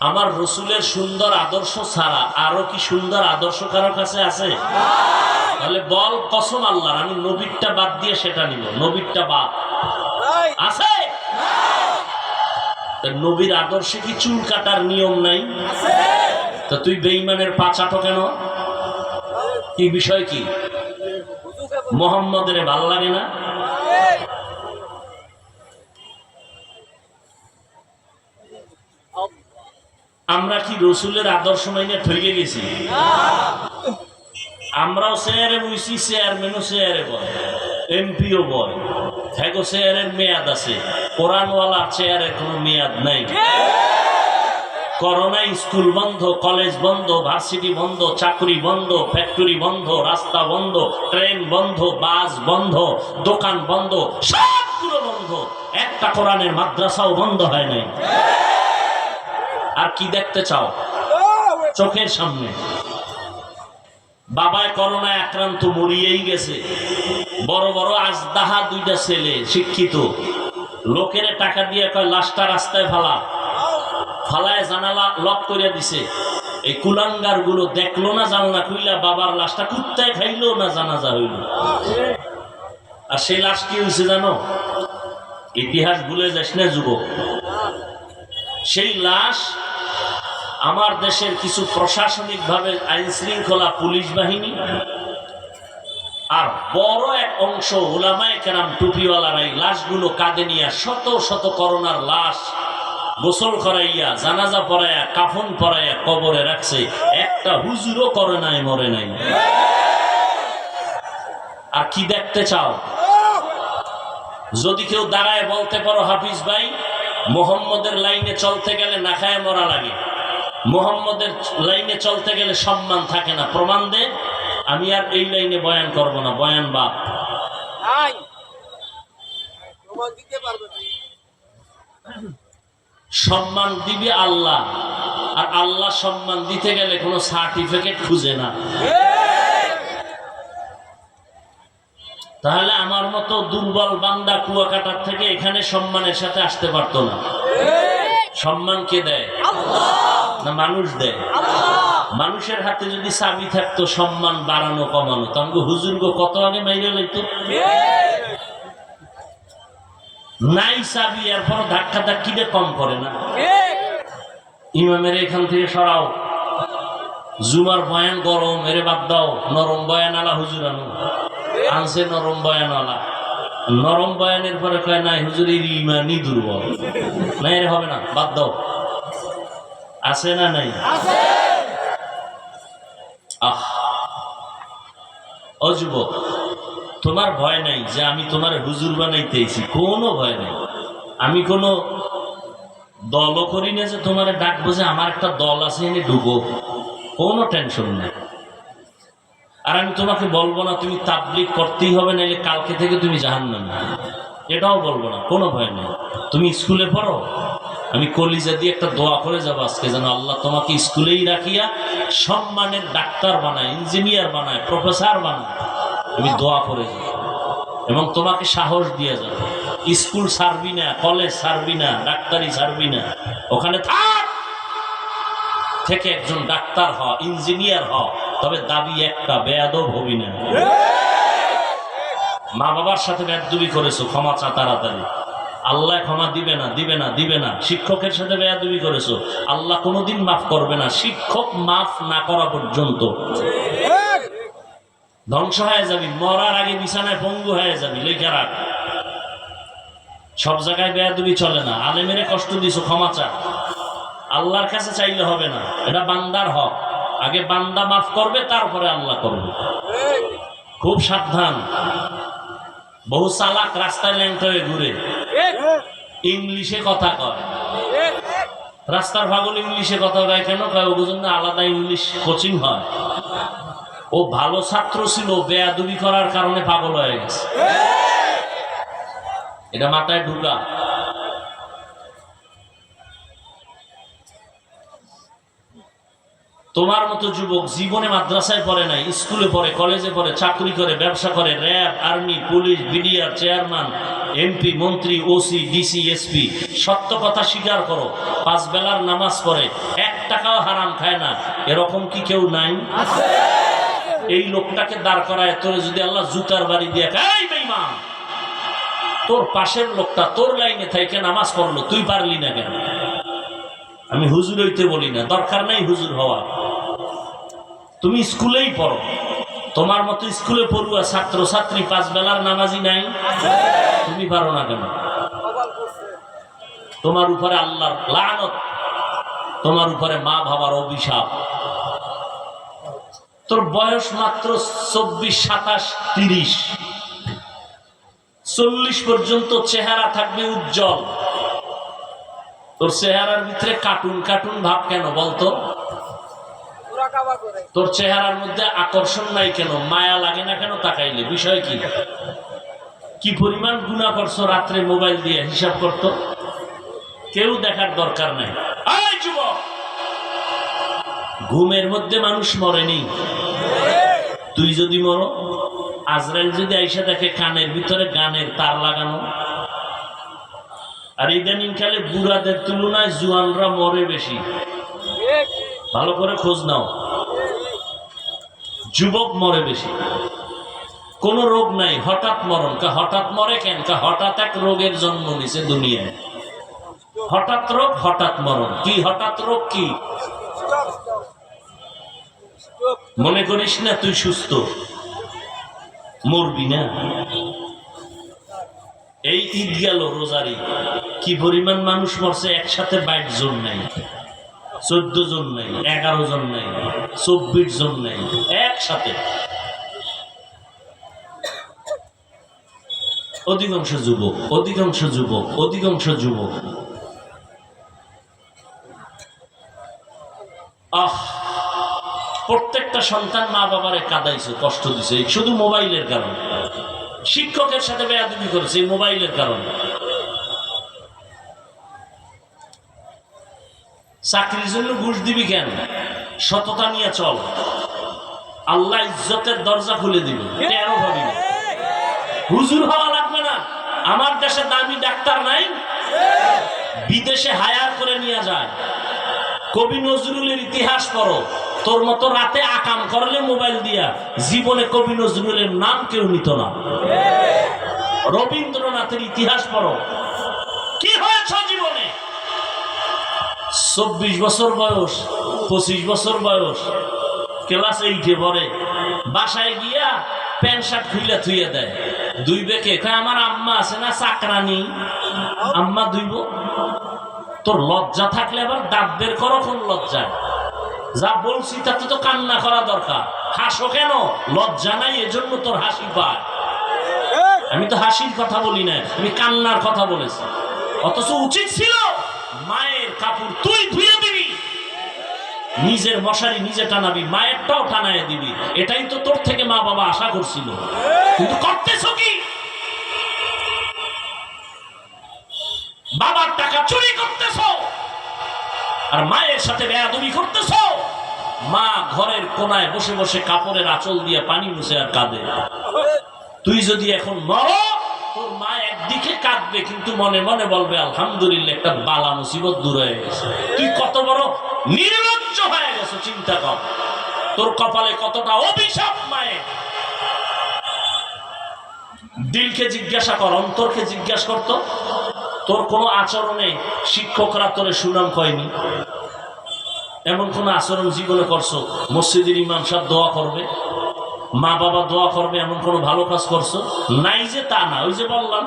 আমার রসুলের সুন্দর আদর্শ ছাড়া আরও কি সুন্দর আদর্শ কারও কাছে আছে? তাহলে বল কসম আল্লাহর আমি নবীরটা বাদ দিয়ে সেটা নিব। নবীরটা বাদ। আছে? নবীর আদর্শে কি চুল কাটার নিয়ম নাই? তা তুই বেইমানের পাচাটো কেন? কি বিষয় কি? মোহাম্মদের ভালো লাগে না? আমরা কি রসুলের আদর্শ মাইনে ঠকে গেছি? আমরাও চেয়ারে বইছি, চেয়ারম্যানও চেয়ারে বয়, এমপিও বয়। হ্যাগো, চেয়ারের মেয়াদ আছে। কোরআনওয়ালা চেয়ারের কোনো মেয়াদ নাই। করোনায় স্কুল বন্ধ, কলেজ বন্ধ, ভার্সিটি বন্ধ, চাকরি বন্ধ, ফ্যাক্টরি বন্ধ, রাস্তা বন্ধ, ট্রেন বন্ধ, বাস বন্ধ, দোকান বন্ধ, সবগুলো বন্ধ। একটা কোরআনের মাদ্রাসাও বন্ধ হয় নাই। আর কি দেখতে চাও? চোখের সামনে। বাবায় করোনায় আক্রান্ত মরিয়েই গেছে। বড় বড় আজদাহা দুইটা ছেলে, শিক্ষিত। লোকের টাকা দিয়ে কয়, লাশটা রাস্তায় ফালা। ফালায় জানালা লক করে দিছে। এই কুলাঙ্গারগুলো দেখল না, জানলা খুইলা বাবার লাশটা কুত্তায় খাইলো না জানাজা হইল? আর সেই লাশ কি হয়েছে জানো? ইতিহাস ভুলে যাস না, যুবক? সেই লাশ আমার দেশের কিছু প্রশাসনিক ভাবে আইন শৃঙ্খলা পুলিশ বাহিনী আর বড় এক অংশ ওলামায় কেরাম টুপিওয়ালারা এই লাশগুলো কাঁধে নিয়ে শত শত করোনার লাশ গোসল করাইয়া, জানাজা পরাইয়া কাফন পরাইয়া কবরে রাখছে। একটা হুজুরও করে নাই, মরে নাই। আর কি দেখতে চাও? যদি কেউ দাঁড়ায় বলতে পারো, হাফিজ ভাই, মোহাম্মদের লাইনে চলতে গেলে না খায় মরা লাগে। মোহাম্মদের লাইনে চলতে গেলে সম্মান থাকে না। প্রমাণ দে আমি আর এই লাইনে বয়ান করব না। বয়ান বা নাই প্রমাণ দিতে পারবে না সম্মান দিবে আল্লাহ আর আল্লাহ সম্মান দিতে গেলে কোনো সার্টিফিকেট খুঁজে না। তাহলে আমার মতো দুর্বল বান্দা কুয়াকাটার থেকে এখানে সম্মানের সাথে আসতে পারতো না। সম্মান কে দেয়? না মানুষ দেয়। মানুষের হাতে যদি চাবি থাকতো সম্মান বাড়ানো কমানো তখন হুজুর গো কত আগে মাইরে লইতো? নাই চাবি এরপর ধাক্কা ধাক্কিতে কম করে না। ইমামের এখান থেকে সরাও। জুমার বয়ান গরম এরে বাদ দাও নরম বয়ান আলা হুজুর আনো। আনছে নরম বয়ান আলা নরম বয়ানের পরে কয় নাই হুজুর ইমানই দুর্বল। না এর হবে না বাদ দাও। আছে না নাই? আহ। তোমার ভয় নাই যে আমি তোমার হুজুর বানাইতেছি কোনো ভয় নাই। আমি কোনো দলও করি না যে তোমার ডাকবো যে আমার একটা দল আছে এনে ডুবো। কোনো টেনশন নেই। আর আমি তোমাকে বলব না তুমি তাবলিক করতেই হবে নাইলে কালকে থেকে তুমি জাহান না এটাও বলব না কোনো ভয় নেই। তুমি স্কুলে পড়ো? আমি কলিজা দিয়ে একটা দোয়া করে যাব আজকে যেন আল্লাহ তোমাকে স্কুলেই রাখিয়া সম্মানের ডাক্তার বানায়, ইঞ্জিনিয়ার বানায়, প্রফেসর বানায়। আমি দোয়া করে যাব এবং তোমাকে সাহস দিয়ে যাব। স্কুল ছাড়বি না, কলেজ ছাড়বি না, ডাক্তারি ছাড়বি না। ওখানে থাক! থেকে একজন ডাক্তার হ ইঞ্জিনিয়ার হ তবে দাবি একটা, বেয়াদব হবি না। মা বাবার সাথে বেয়াদবি করেছ, ক্ষমা চা তাড়াতাড়ি। আল্লাহ ক্ষমা দিবে না দিবে না দিবে না। শিক্ষকের সাথে বেয়াদবি করেছ। আল্লাহ কোনোদিন মাফ করবে না। শিক্ষক মাফ না করা পর্যন্ত। ধ্বংস হয়ে যাবি। মরার আগে বিছানায় পঙ্গু হয়ে যাবি। লেখা রাখ। সব জায়গায় বেয়াদবি চলে না। আলেমেরে কষ্ট দিছো, ক্ষমা চা আল্লাহর কাছে চাইলে হবে না। এটা বান্দার হক। আগে বান্দা মাফ করবে, তারপরে আল্লাহ করবে। খুব সাবধান। বহু চালাক রাস্তায় ল্যাংট ঘুরে। ইংলিশে কথা কয়। রাস্তার ভাগল ইংলিশে কথা কয় কেন? কয় ওগুলো আলাদা ইংলিশ কোচিং হয়। ও ভালো ছাত্র ছিল বেয়াদুবি করার কারণে পাগল হয়ে গেছে। এটা মাথায় ঢুকা। তোমার মতো যুবক জীবনে মাদ্রাসায় পড়ে নাই, স্কুলে পড়ে, কলেজে পড়ে, চাকরি করে, ব্যবসা করে, RAB, army, police, BDR, chairman, MP, মন্ত্রী, ওসি, ডিসি, এসপি, সত্য কথা স্বীকার করো, পাঁচ বেলার নামাজ পড়ে, এক টাকাও হারাম খায় না, এরকম কি কেউ নাই? এই লোকটাকে দাঁড় করায়, তোর যদি আল্লাহ জুতার বাড়ি দিয়ে এই বেঈমান! তোর পাশের লোকটা তোর লাইনে থেকে নামাজ পড়ল, তুই পারলি না কেন? আমি হুজুর হইতে বলি না, দরকার নাই হুজুর হওয়া। তুমি স্কুলেই পড়ো। তোমার মতো স্কুলে পড়ুয়া ছাত্র ছাত্রী পাঁচ বেলার নামাজি নাই। তুমি পারো না কেন? তোমার উপরে আল্লাহর লানত, তোমার উপরে মা বাবার অভিশাপ। তোর বয়স মাত্র চব্বিশ, সাতাশ, তিরিশ। চল্লিশ পর্যন্ত চেহারা থাকবে উজ্জ্বল। তোর চেহারার ভিতরে কার্টুন কার্টুন ভাব কেন বলতো? তোর চেহারার মধ্যে আকর্ষণ নাই কেন? মায়া লাগে না কেন তাকাইলে? বিষয় কি? কি পরিমাণ গুণা করছ রাত্রে মোবাইল দিয়ে হিসাব করতো? কেউ দেখার দরকার নাই। ঘুমের মধ্যে মানুষ মরেনি। তুই যদি মরো, আজরাইল যদি আইসা দেখে কানের ভিতরে গানের তার লাগানো। আর ইদানিং কালে বুড়াদের তুলনায় জুয়ানরা মরে বেশি। ভালো করে খোঁজ নাও। যুবক মরে বেশি। কোন রোগ নাই, হঠাৎ মরণ। কা হঠাৎ মরে কেন? কা হঠাৎ এক রোগের জন্ম নিছে দুনিয়ায়। হঠাৎ রোগ, হঠাৎ মরণ। কি হঠাৎ রোগ কি? মনে করিস না তুই সুস্থ? মরবি না? এই ঈদ গেল রোজারি কি পরিমাণ মানুষ মরছে? একসাথে বাইশ জন নাই। চোদ্দ জন নাই, এগারো জন নাই, চব্বিশ জন নাই একসাথে। অধিকাংশ যুবক অধিকাংশ যুবক অধিকাংশ যুবক। আহ, প্রত্যেকটা সন্তান মা বাবারে কাদাইছে, কষ্ট দিছে শুধু মোবাইলের কারণে। শিক্ষকের সাথে বেয়াদবি করেছে, এই মোবাইলের কারণে। চাকরির জন্য ঘুষ দিবি কেন? সততা নিয়ে চল। আল্লাহ ইজ্জতের দরজা খুলে দিবে। তেরো হুজুর হওয়া লাগবে না। আমার দেশে দামি ডাক্তার নাই। বিদেশে হায়ার করে নিয়ে যায়। কবি নজরুলের ইতিহাস পড়ো। তোর মতো রাতে আকাম করলে মোবাইল দিয়া জীবনে কবি নজরুলের নাম কেউ নিত না। রবীন্দ্রনাথের ইতিহাস পড়ো। কি হয়েছ জীবনে? চব্বিশ বছর বয়স, পঁচিশ বছর বয়স। ক্লাস এইটে পড়ে বাসায় গিয়া প্যান্ট শার্ট খুইলা থুইয়া দেয়। দুই বেকে আমার আম্মা আছে না চাকরানি আম্মা দুইব? তোর লজ্জা থাকলে আবার দাঁত বের করো, কোন লজ্জায়? যা বলছি, তাতে তো কান্না করা দরকার। হাসো কেন? লজ্জা নাই, এজন্য তোর হাসি পায়। আমি তো হাসির কথা বলি না আমি কান্নার কথা বলেছি। অথচ উচিত ছিল মায়ের কাপড় তুই ধুয়ে দিবি নিজের মশারি নিজে টানাবি, মায়েরটাও টানায় দিবি। এটাই তো তোর থেকে মা বাবা আশা করছিল। কিন্তু করতেছ কি? বাবার টাকা চুরি করতেছ। আর মায়ের সাথে বেয়াদবি করতেছ। মা ঘরের কোনায় বসে বসে কাপড়ের আঁচল দিয়ে পানি মুছে আর কাঁদে। তুই যদি এখন মর একদিকে কাঁদবে, কিন্তু মনে মনে বলবে, আলহামদুলিল্লাহ, একটা বালা মুসিবত দূর হয়ে গেছে। তুই কত বড় নির্লজ্জ হয়ে গেছো, চিন্তা কর। তোর কপালে কতটা অভিশাপ মায়ের দিলকে জিজ্ঞাসা কর, অন্তরকে জিজ্ঞাসা করতো তোর কোনো আচরণে শিক্ষকরা তোরে সুনাম কয়নি? এমন কোন আচরণ জীবনে করছ? মসজিদের ইমাম সাহেব দোয়া করবে, মা বাবা দোয়া করবে, এমন কোনো ভালো কাজ করছ? নাই যে তা না, ওই যে বললাম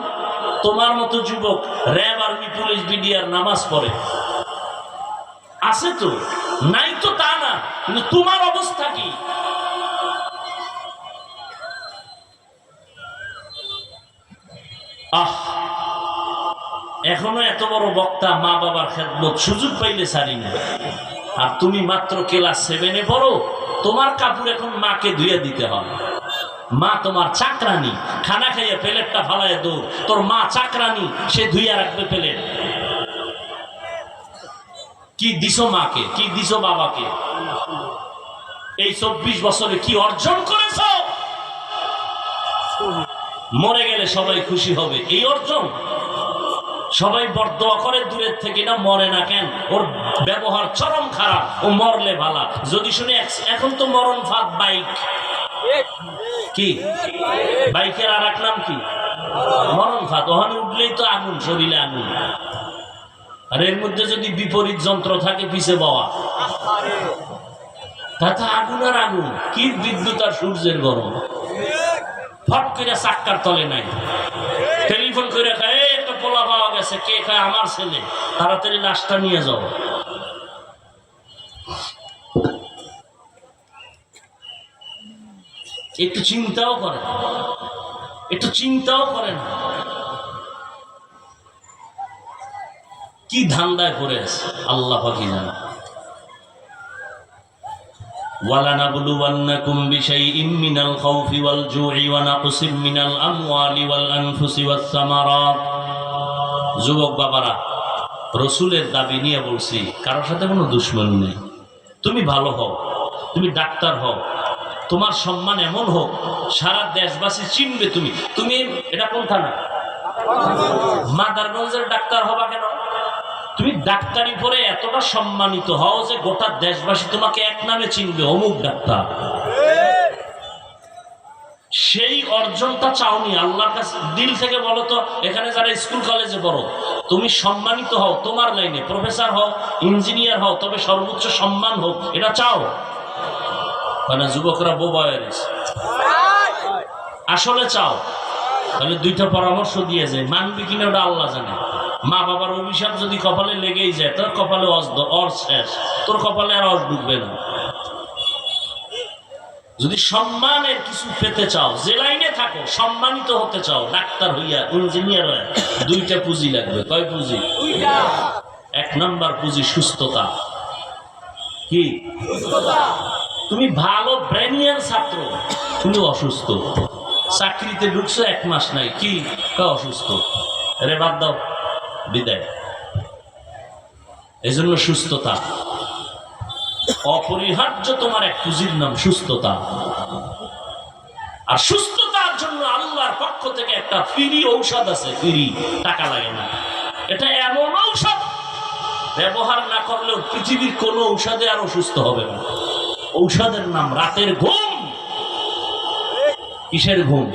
তোমার মতো যুবক, র্যাব আর্মি, পুলিশ, বিডিআর নামাজ পড়ে। আছে তো? নাই তো তা না, কিন্তু তোমার অবস্থা কি? আহ! এখনও এত বড় বক্তা মা বাবার খেদমত সুযোগ পাইলে সারি না। আর তুমি মাত্র ক্লাস সেভেনে পড়ো, তোমার কাপড় এখন মাকে ধুয়ে দিতে হবে। মা তোমার চাকরানি, খানা খাইয়ে প্লেটটা ফালাইয়া দৌড়। তোর মা চাকরানি, সে ধুইয়া রাখবে প্লেট। কি দিছো মাকে? কি দিছো বাবাকে? এই চব্বিশ বছরে কি অর্জন করেছ? মরে গেলে সবাই খুশি হবে। এই অর্জন? সবাই বরদোয়া করে দূরের থেকে না, মরে না কেন? ওর ব্যবহার চরম খারাপ। ও মরলে ভালা। যদি শুনে, এখন তো মরণ ফাঁদ বাইক। কি? বাইকের আর এক নাম কি? মরণ ফাঁদ ওখানে উঠলেই তো আগুন শরীরে আগুন। আর এর মধ্যে যদি বিপরীত যন্ত্র থাকে পিছে বাওয়া। তাতে আগুন আর আগুন। কি বিদ্যুৎ আর সূর্যের গরম। ফট করে চাক্কার তলে নাই। টেলিফোন করে খায় "এই, একটা পোলা পাওয়া গেছে কে খায় আমার ছেলে। তাড়াতাড়ি লাশটা নিয়ে যাও। একটু চিন্তাও করে না। একটু চিন্তাও করে না কি ধান্দায় পড়ে আছে আল্লাহ পাকি জানা ولنبلونكم بشيء من الخوف والجوع ونقص من الأموال والأنفس والثمرات যুবক বাবারা রসুলের দাবি নিয়ে বলছি কারোর সাথে কোনো দুশ্মনী নেই তুমি ভালো হও তুমি ডাক্তার হও তোমার সম্মান এমন হোক, সারা দেশবাসী চিনবে তুমি। তুমি, এটা কোন থানা? মাদারগঞ্জের ডাক্তার হবা কেন? তুমি ডাক্তারি পরে এতটা সম্মানিত হও যে গোটা দেশবাসী তোমাকে এক নামে চিনবে, অমুক ডাক্তার। সেই অর্জনটা চাওনি, আল্লাহর কাছে দিল থেকে বলো তো, এখানে যারা স্কুল কলেজে পড়ো, তুমি সম্মানিত হও তোমার লাইনে, প্রফেসর হও, ইঞ্জিনিয়ার হও, তবে সর্বোচ্চ সম্মান হোক, এটা চাও? মানে যুবকরা বোবা হয়ে গেছে। আসলে চাও, তাহলে দুইটা পরামর্শ দিয়ে যায় মানবি কিনা ওটা আল্লাহ জানে। মা বাবার অভিশাপ যদি কপালে লেগেই যায়, তোর কপালে অর শেষ। তোর কপালে আর অস ঢুকবে না। যদি সম্মানের কিছু পেতে চাও, যে লাইনে থাকো, সম্মানিত হতে চাও, ডাক্তার হইয়া, ইঞ্জিনিয়ার হইয়া, দুইটা পুঁজি লাগবে। কয় পুঁজি? এক নাম্বার পুঁজি সুস্থতা। কি? তুমি ভালো ব্রেনিয়ার ছাত্র, তুমি অসুস্থ। চাকরিতে ঢুকছো এক মাস নাই কি অসুস্থ? রে বাদ দাও, বিদায়। এজন্য সুস্থতা। অপরিহার্য তোমার এক পুঁজির নাম সুস্থতা। আর সুস্থতার জন্য আল্লাহর পক্ষ থেকে একটা ফ্রি ঔষধ আছে, ফ্রি, টাকা লাগে না। এটা এমন ঔষধ, ব্যবহার না করলেও পৃথিবীর কোনো ঔষধে আর অসুস্থ হবে না। ঔষধের নাম রাতের ঘুম। কিসের ঘুম?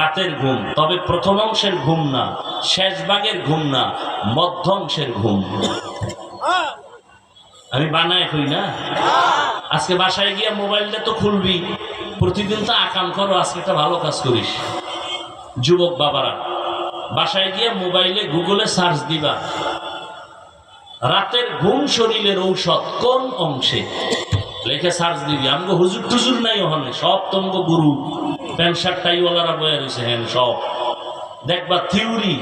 রাতের ঘুম। তবে প্রথম অংশের ঘুম না, শেষ ভাগের ঘুম না, মধ্য অংশের ঘুম। আমি বানায় কই না? আজকে বাসায় গিয়ে মোবাইলটা তো খুলবি। প্রতিদিন তো আকাম করো, আজকে একটা ভালো কাজ করিস। যুবক বাবারা, বাসায় গিয়ে মোবাইলে গুগলে সার্চ দিবা, রাতের ঘুম শরীরের ঔষধ কোন অংশে? লেখে সার্চ দিবি আমগো হুজুর টুজুর নাই ওখানে, সব তোমাকে গুরু। প্যান্ট শার্ট, টাইওয়ালারা বয়ে রয়েছে হ্যাঁ সব। দেখবা থিওরি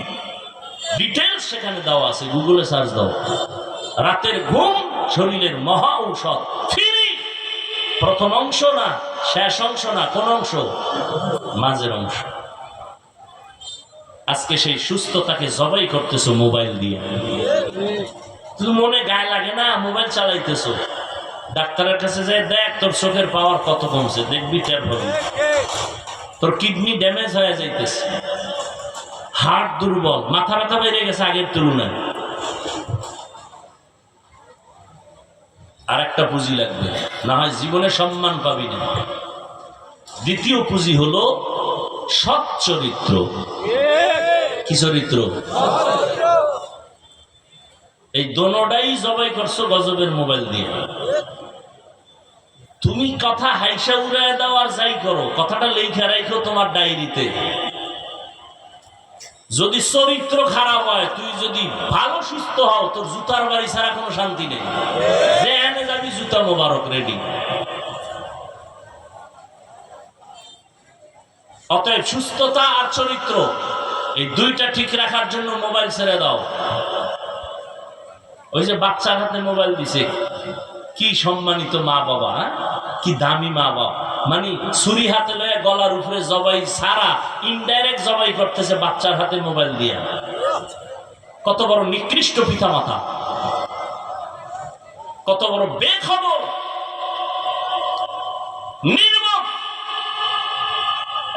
ডিটেলস সেখানে দেওয়া আছে, গুগলে সার্চ দাও। রাতের ঘুম, শরীরের মহা ঔষধ, ফিরি। প্রথম অংশ না, শেষ অংশ না, কোন অংশ? মাঝের অংশ। আজকে সেই সুস্থতাকে জবাই করতেছো মোবাইল দিয়ে। তুমি মনে গায়ে লাগে না, মোবাইল চালাইতেছো? ডাক্তারের কাছে যাই দেখ তোর চোখের পাওয়ার কত কমছে, দেখবি টের হবে তোর কিডনি ড্যামেজ হয়ে যাইতেছে। হার্ট দুর্বল, মাথা ব্যথা বেড়ে গেছে আগের তুলনায়। আর একটা পুঁজি লাগবে, না হয় জীবনে সম্মান পাবি না। দ্বিতীয় পুঁজি হলো সৎ চরিত্র। কি চরিত্র? এই দোনোটাই জবাই করছ গজবের মোবাইল দিয়ে। তুমি কথা হাইসা উড়ায় দাও আর যাই করো, কথাটা লেখা রাখো তোমার ডায়েরিতে। যদি চরিত্র খারাপ হয়, তুই যদি ভালো সুস্থ হও, তোর জুতার বাড়ি ছাড়া কোনো শান্তি নেই। যে এনে যাবি, জুতা মোবারক রেডি অতএব সুস্থতা আর চরিত্র, এই দুইটা ঠিক রাখার জন্য মোবাইল ছেড়ে দাও। ওই যে বাচ্চার হাতে মোবাইল দিছে, কি সম্মানিত মা বাবা হ্যাঁ? কি দামি মা বাবা মানে ছুরি হাতে লয়ে গলার উপরে জবাই সারা ইনডাইরেক্ট জবাই করতেছে বাচ্চার হাতে মোবাইল দিয়ে। কত বড় নিকৃষ্ট পিতা মাতা কত বড় বেখবর।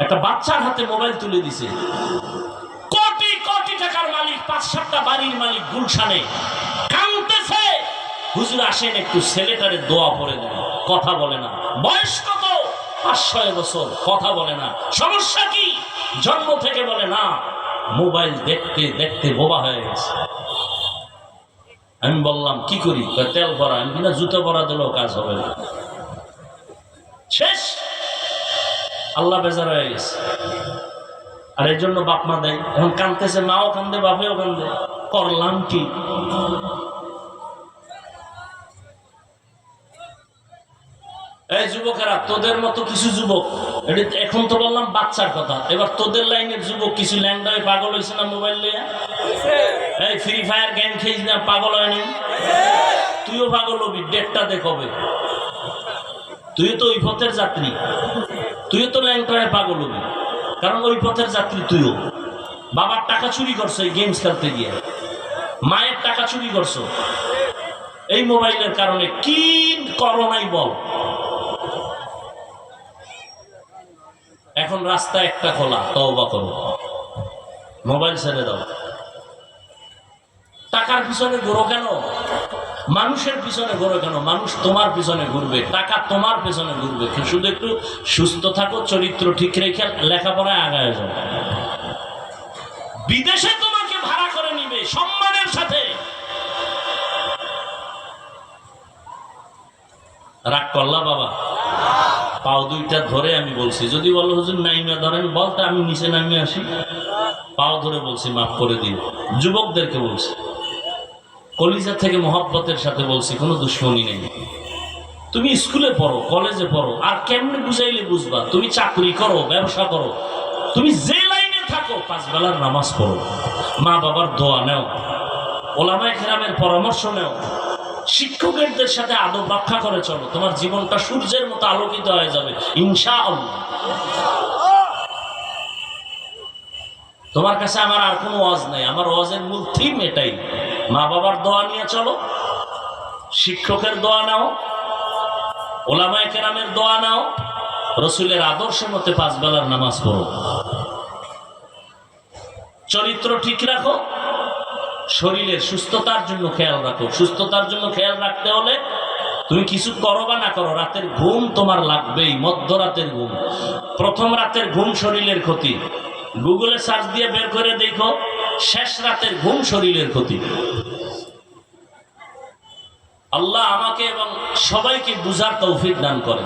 একটা বাচ্চার হাতে মোবাইল তুলে দিছে। কোটি কোটি টাকার মালিক, পাঁচ, সাতটা বাড়ির মালিক গুলশানে কাঁদতেছে। হুজুর আসেন একটু ছেলেটারে দোয়া পড়ে দেন। কথা বলে না। বয়স কত? পাঁচ, ছয় বছর। কথা বলে না। সমস্যা কি? জন্ম থেকে বলে, না, মোবাইল দেখতে দেখতে বোবা হয়ে গেছে। আমি বললাম, কি করি? তেল ভরা। আমি কিনা জুতো ভরা দিলেও কাজ হবে না। শেষ। আল্লাহ বেজার হয়ে গেছে। আর এর জন্য বাপ মা দেয়। এখন কানতেছে মাও কান্দে, বাপেও কান্দে। করলাম কি? এই যুবকেরা, তোদের মতো কিছু যুবক এখন তো বললাম বাচ্চার কথা, এবার তোদের লাইনের যুবক কিছু ল্যাংডায় পাগল হয়েছে না মোবাইল নিয়ে এই ফ্রি ফায়ার গেম খেয়েছি না, পাগল হয়নি? তুইও পাগল হবি, ডেটটা দেখবে তুই তো ওই পথের যাত্রী। তুইও তো ল্যাংটায় পাগল হবি। কারণ ওই পথের যাত্রী তুইও। বাবার টাকা চুরি করছ এই গেমস খেলতে গিয়ে। মায়ের টাকা চুরি করছ। এই মোবাইলের কারণে কি করো নাই বল? এখন রাস্তা একটা খোলা, তওবা করো। মোবাইল ছেড়ে দাও। টাকার পিছনে ঘোরো কেন? মানুষের পিছনে ঘোরো কেন? মানুষ তোমার পিছনে ঘুরবে, টাকা তোমার পিছনে ঘুরবে। শুধু একটু সুস্থ থাকো, চরিত্র ঠিক রেখে লেখাপড়ায় আগায় যাও। বিদেশে তোমাকে ভাড়া করে নিবে, সম্মানের সাথে। রাগ করলা বাবা? পাও দুইটা ধরে আমি বলছি, যদি বলো হুজুর নাইমা ধরেন, বলতে আমি নিচে নামে আসি। পাও ধরে বলছি, মাফ করে দিও। যুবকদেরকে বলছি, কলিজা থেকে মহব্বতের সাথে বলছি, কোনো দুশ্মনী নেই। তুমি স্কুলে পড়ো, কলেজে পড়ো, আর কেমনে বুঝাইলে বুঝবা? তুমি চাকরি করো, ব্যবসা করো, তুমি যে লাইনে থাকো, পাঁচ বেলার নামাজ পড়ো। মা বাবার দোয়া নেও, ওলামায় খেরামের পরামর্শ নেও। শিক্ষকের সাথে আদব রক্ষা করে চলো। তোমার জীবনটা সূর্যের মতো আলোকিত হয়ে যাবে। ইনশা তোমার কাছে আমার আর কোনো ওয়াজ নাই। আমার ওয়াজের মূল থিম এটাই। মা বাবার দোয়া নিয়ে চলো। শিক্ষকের দোয়া নাও। ওলামায় কেরামের দোয়া নাও। রসুলের আদর্শ মতে পাঁচ বেলার নামাজ পড়ো। চরিত্র ঠিক রাখো। শরীরের সুস্থতার জন্য খেয়াল রাখো। সুস্থতার জন্য খেয়াল রাখতে হলে তুমি কিছু করো বা না করো, রাতের ঘুম তোমার লাগবেই, মধ্যরাতের ঘুম। প্রথম রাতের ঘুম শরীরের ক্ষতি। গুগলে সার্চ দিয়ে বের করে দেখো, শেষ রাতের ঘুম শরীরের ক্ষতি। আল্লাহ আমাকে এবং সবাইকে বুঝার তৌফিক দান করে